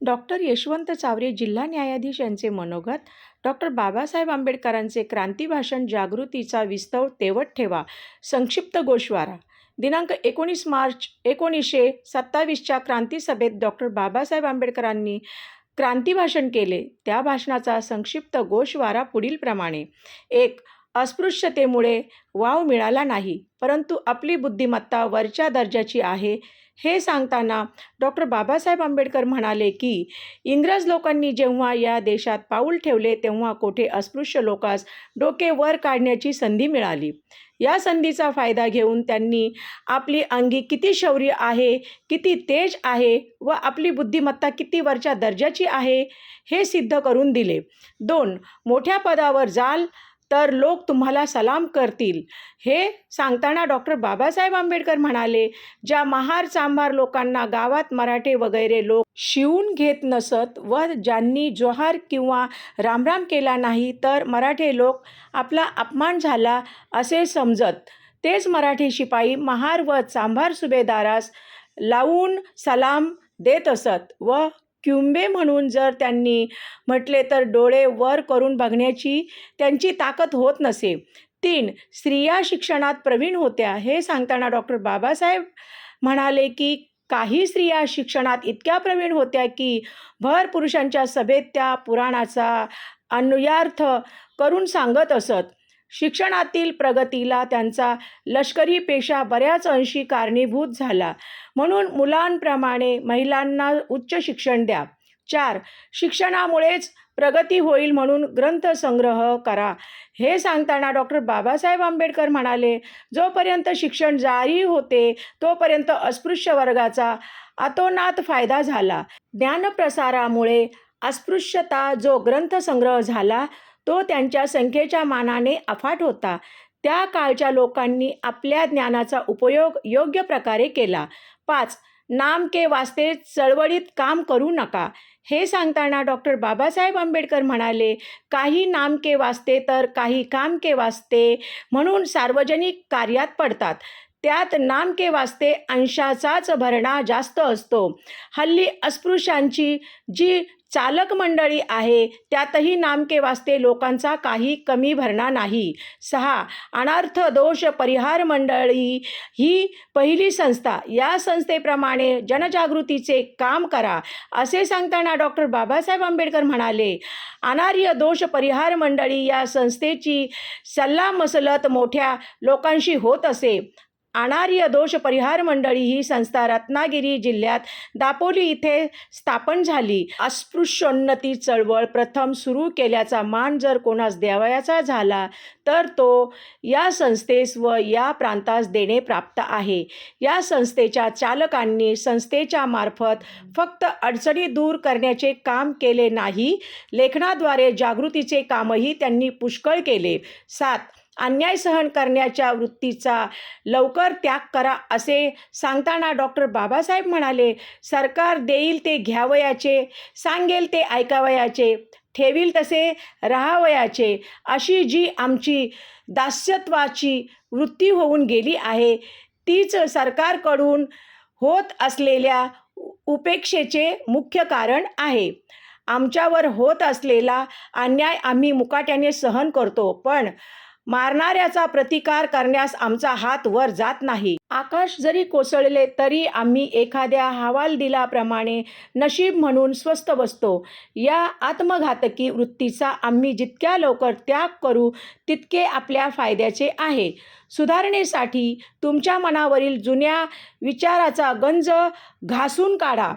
Doctor Yashwant Chaware जिल्हा न्यायाधीश यांचे मनोगत डॉक्टर बाबासाहेब आंबेडकरांचे क्रांती भाषण जागृतीचा विस्तव तेवत ठेवा. संक्षिप्त गोषवारा. दिनांक एकोणीस मार्च एकोणीसशे सत्तावीसच्या क्रांतीसभेत डॉक्टर बाबासाहेब आंबेडकरांनी क्रांती भाषण केले. त्या भाषणाचा संक्षिप्त गोषवारा पुढीलप्रमाणे एक अस्पृश्यतेमुळे वाव मिळाला नाही परंतु आपली बुद्धिमत्ता वरच्या दर्जाची आहे. हे सांगताना डॉक्टर बाबासाहेब आंबेडकर म्हणाले की इंग्रज लोकांनी जेव्हा या देशात पाऊल ठेवले तेव्हा कोठे अस्पृश्य लोकास डोके वर काढण्याची संधी मिळाली. या संधीचा फायदा घेऊन त्यांनी आपली अंगी किती शौर्य आहे किती तेज आहे व आपली बुद्धिमत्ता किती वरच्या दर्जाची आहे हे सिद्ध करून दिले. दोन मोठ्या पदावर जाल तर लोक तुम्हाला सलाम करतील. हे सांगताना डॉक्टर बाबासाहेब आंबेडकर म्हणाले ज्या महार चांभार लोकांना गावात मराठे वगैरे लोक शिवून घेत नसत व ज्यांनी जोहार किंवा रामराम केला नाही तर मराठे लोक आपला अपमान झाला असे समजत. तेच मराठी शिपाई महार व चांभार सुभेदारास लावून सलाम देत असत व क्युंबे म्हणून जर त्यांनी म्हटले तर डोळे वर करून बघण्याची त्यांची ताकद होत नसे. तीन स्त्रिया शिक्षणात प्रवीण होत्या. हे सांगताना डॉक्टर बाबासाहेब म्हणाले की काही स्त्रिया शिक्षणात इतक्या प्रवीण होत्या की भर पुरुषांच्या सभेत त्या पुराणाचा अन्वयार्थ करून सांगत असत. शिक्षणातील प्रगतीला त्यांचा लष्करी पेशा बऱ्याच अंशी कारणीभूत झाला. म्हणून मुलांप्रमाणे महिलांना उच्च शिक्षण द्या. चार शिक्षणामुळेच प्रगती होईल म्हणून ग्रंथसंग्रह करा. हे सांगताना डॉक्टर बाबासाहेब आंबेडकर म्हणाले जोपर्यंत शिक्षण जारी होते तोपर्यंत अस्पृश्य वर्गाचा अतोनात फायदा झाला. ज्ञानप्रसारामुळे अस्पृश्यता जो ग्रंथसंग्रह झाला तो त्यांच्या संख्येच्या मानाने अफाट होता. त्या काळच्या लोकांनी आपल्या ज्ञानाचा उपयोग योग्य प्रकारे केला. पाच नाम के वास्ते चळवळीत काम करू नका. हे सांगताना डॉक्टर बाबासाहेब आंबेडकर म्हणाले काही नाम के वास्ते तर काही काम के वास्ते म्हणून सार्वजनिक कार्यात पडतात. त्यात नामके वास्ते अंशाचाच भरणा जास्त असतो. हल्ली अस्पृश्यांची जी चालक मंडळी आहे त्यातही नामके वास्ते लोकांचा काही कमी भरणा नाही. सहा अनार्थ दोष परिहार मंडळी ही पहिली संस्था. या संस्थेप्रमाणे जनजागृतीचे काम करा. असे सांगताना डॉक्टर बाबासाहेब आंबेडकर म्हणाले अनार्य दोष परिहार मंडळी या संस्थेची सल्लामसलत मोठ्या लोकांशी होत असे. अनार्य दोष परिहार मंडळी ही संस्था रत्नागिरी जिल्ह्यात दापोली इथे स्थापन झाली. अस्पृश्योन्नती चळवळ प्रथम सुरू केल्याचा मान जर कोणास द्यावयाचा झाला तर तो या संस्थेस व या प्रांतास देणे प्राप्त आहे. या संस्थेच्या चालकांनी संस्थेच्या मार्फत फक्त अडचणी दूर करण्याचे काम केले नाही. लेखनाद्वारे जागृतीचे कामही त्यांनी पुष्कळ केले. सात अन्याय सहन करण्याच्या वृत्तीचा लवकर त्याग करा असे सांगताना डॉक्टर बाबासाहेब म्हणाले सरकार देईल ते घ्यावयाचे सांगेल ते ऐकावयाचे ठेवील तसे राहावयाचे अशी जी आमची दास्यत्वाची वृत्ती होऊन गेली आहे तीच सरकारकडून होत असलेल्या उपेक्षेचे मुख्य कारण आहे. आमच्यावर होत असलेला अन्याय आम्ही मुकाट्याने सहन करतो पण मारणाऱ्याचा प्रतिकार करण्यास आमचा हात वर जात नाही. आकाश जरी कोसळले तरी आम्ही एखाद्या हवालदिलाप्रमाणे नशीब म्हणून स्वस्थ बसतो. या आत्मघातकी वृत्तीचा आम्ही जितक्या लवकर त्याग करू तितके आपल्या फायद्याचे आहे. सुधारणेसाठी तुमच्या मनावरील जुन्या विचाराचा गंज घासून काढा.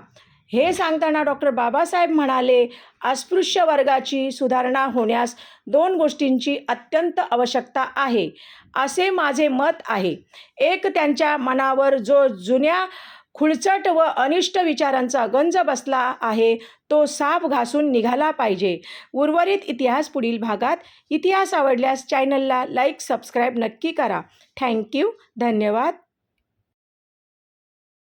हे सांगताना डॉक्टर बाबासाहेब म्हणाले अस्पृश्य वर्गाची सुधारणा होण्यास दोन गोष्टींची अत्यंत आवश्यकता आहे. असे माझे मत आहे. एक त्यांच्या मनावर जो जुन्या खुळचट व अनिष्ट विचारांचा गंज बसला आहे तो साप घासून निघाला पाहिजे. उर्वरित इतिहास पुढील भागात. इतिहास आवडल्यास चॅनलला लाईक सबस्क्राईब नक्की करा. थँक्यू. धन्यवाद.